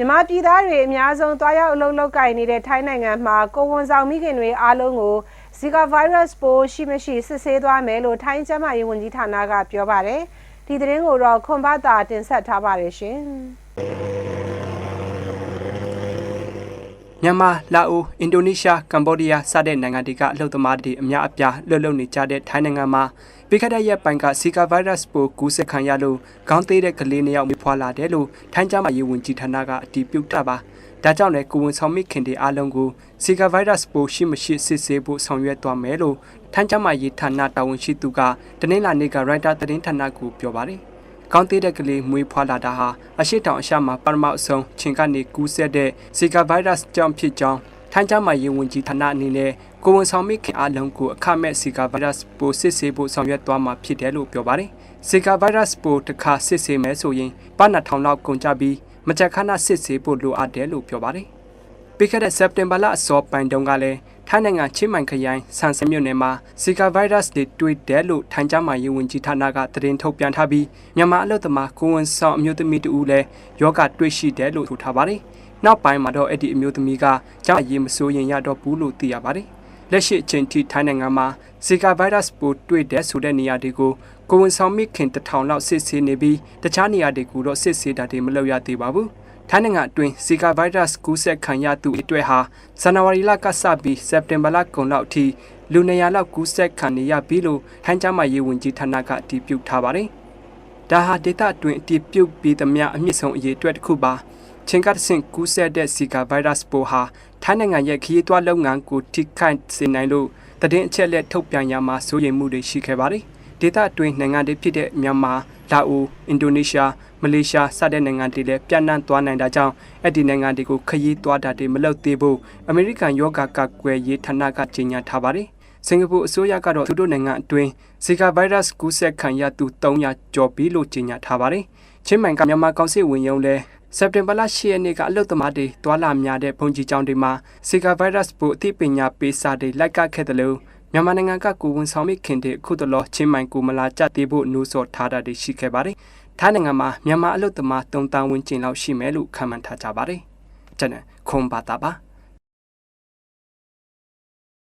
မြန်မာပြည်သားတွေအများဆုံးတွားရောက်အလုပ်လုပ်ကိုင်နေတဲ့ထိုင်းနိုင်ငံမှာကိုဝန်ဆောင်မိခင်တွေအားလုံးကို Zika virus ပိုးရှိမရှိစစ်ဆေးသွားမယ်လို့ထိုင်းကျန်းမာရေးဝန်ကြီးဌာနကပြောပါတယ်။ဒီသတင်းကိုတော့ခွန်ဘာတာတင်ဆက်ထားပါတယ်ရှင်။ မြန်မာလာအိုအင်ဒိုနီးရှားကမ္ဘောဒီးယားစတဲ့နိုင်ငံတွေကအလှုပ်သမားတွေအများအပြားလှုပ်လှုပ်နေကြတဲ့ထိုင်းနိုင်ငံမှာပြီးခဲ့တဲ့ရက်ပိုင်းကဆီကာဗိုင်းရပ်စ်ပိုးကူးစက်ခံရလို့ခေါင်းသေးတဲ့ကလေးနှစ်ယောက်မြဖွာလာတယ်လို့ထိုင်းကျန်းမာရေးဝန်ကြီးဌာနကအတည်ပြုတာပါ။ဒါကြောင့်လည်းကိုဝန်ဆောင်မိခင်တွေအားလုံးကိုဆီကာဗိုင်းရပ်စ်ပိုးရှိမရှိစစ်ဆေးဖို့ဆောင်ရွက်သွားမယ်လို့ထိုင်းကျန်းမာရေးဌာနတာဝန်ရှိသူကတနင်္လာနေ့ကရိုက်တာသတင်းဌာနကိုပြောပါတယ်။ ကောင်းသေးတဲ့ကလေးမွေးဖွားလာတာဟာအရှိတောင်အရှမှာပထမအဆုံးချင်းကနေကူးစက်တဲ့ဇီကာဗိုင်းရပ်စ်ကြောင့်ဖြစ်ကြောင်းထိုင်းကျန်းမာရေးဝန်ကြီးဌာနအနေနဲ့ကိုဝန်ဆောင်မိခင်အလုံးကိုအခမဲ့ဇီကာဗိုင်းရပ်စ်ပိုးစစ်ဆေးဖို့ဆောင်ရွက်သွားမှာဖြစ်တယ်လို့ပြောပါတယ်။ဇီကာဗိုင်းရပ်စ်ပိုးတစ်ခါစစ်ဆေးမယ်ဆိုရင်ပနထောင်လောက်ကုန်ကြပြီးမကြက်ခဏစစ်ဆေးဖို့လိုအပ်တယ်လို့ပြောပါတယ်။ ပြီးခဲ့တဲ့စက်တင်ဘာလအစောပိုင်းတုန်းကလည်းထိုင်းနိုင်ငံချင်းမိုင်ခရိုင်ဆန်စမြို့နယ်မှာဇီကာဗိုင်းရပ်စ်တွေတွေ့တယ်လို့ထိုင်းကျန်းမာရေးဝန်ကြီးဌာနကသတင်းထုတ်ပြန်ထားပြီးမြန်မာအလုပ်သမားကိုဝန်ဆောင်အမျိုးသမီးတဦးလည်းယောဂတွေ့ရှိတယ်လို့ဆိုထားပါတယ်။နောက်ပိုင်းမှာတော့အဲ့ဒီအမျိုးသမီးကကြောက်ရေးမစိုးရင်ရတော့ဘူးလို့သိရပါတယ်။လက်ရှိအချိန်ထိထိုင်းနိုင်ငံမှာဇီကာဗိုင်းရပ်စ်ပိုးတွေ့တဲ့ဆိုတဲ့နေရာတွေကိုကိုဝန်ဆောင်မိခင်တစ်ထောင်လောက်စစ်ဆေးနေပြီးတခြားနေရာတွေကိုတော့စစ်ဆေးတာတွေမလုပ်ရသေးပါဘူး။ ထိုင်းနိုင်ငံအတွင်းဇီကာဗိုင်းရပ်စ်ကူးစက်ခံရသူအတွေ့ဟာဇန်နဝါရီလကစပြီးစက်တင်ဘာလကုန်လောက်အထိလူနေရာလောက်ကူးစက်ခံနေရပြီလို့ထိုင်းကျန်းမာရေးဝန်ကြီးဌာနကအတည်ပြုထားပါတယ်။ဒါဟာဒေတာအတွင်းအတည်ပြုပြီးသမျှအမြင့်ဆုံးအရေးအတွက်တစ်ခုပါ။ချင်းကတ်ဆင့်ကူးစက်တဲ့ဇီကာဗိုင်းရပ်စ်ပိုးဟာထိုင်းနိုင်ငံရဲ့ခရီးသွားလုပ်ငန်းကိုထိခိုက်စေနိုင်လို့တည်င်းအချက်လက်ထုတ်ပြန်ရမှာစိုးရိမ်မှုတွေရှိခဲ့ပါတယ်။ဒေတာအတွင်းနိုင်ငံတွေဖြစ်တဲ့မြန်မာ၊ လာအို၊အင်ဒိုနီးရှားမလေးရှားစတဲ့နိုင်ငံတွေလည်းပြန့်နှံ့သွားနိုင်တာကြောင့်အဲ့ဒီနိုင်ငံတွေကိုခရီးသွားတာတွေမလုပ်သေးဘူးအမေရိကန်ယောဂကကွယ်ရေးဌာနကကြေညာထားပါတယ်စင်ကာပူအစိုးရကတော့သူတို့နိုင်ငံအတွင်းဇီကာဗိုင်းရပ်စ်ကူးစက်ခံရသူ300ကျော်ပြီလို့ကြေညာထားပါတယ်ချင်းမိုင်ကမြန်မာကောင်စစ်ဝင်ရုံးလဲစက်တင်ဘာလ10ရက်နေ့ကအလုတ်သမားတွေတွာလာများတဲ့ဘုံကြီးကျောင်းတွေမှာဇီကာဗိုင်းရပ်စ်ပိုးအသိပညာပေးစာတွေလိုက်ကခဲ့တယ်လို့ မြန်မာနိုင်ငံကကိုဝန်ဆောင်မိခင်တွေအခုတလောချင်းမိုင်ကိုမလာကြသေးဖို့နှိုးဆော်ထားတာတွေရှိခဲ့ပါတယ်။ထိုင်းနိုင်ငံမှာမြန်မာအလုတ်သမား3တောင်ဝန်းကျင်လောက်ရှိမယ်လို့ခန့်မှန်းထားကြပါတယ်။ကျွန်တော်ခွန်ပါတာပါ။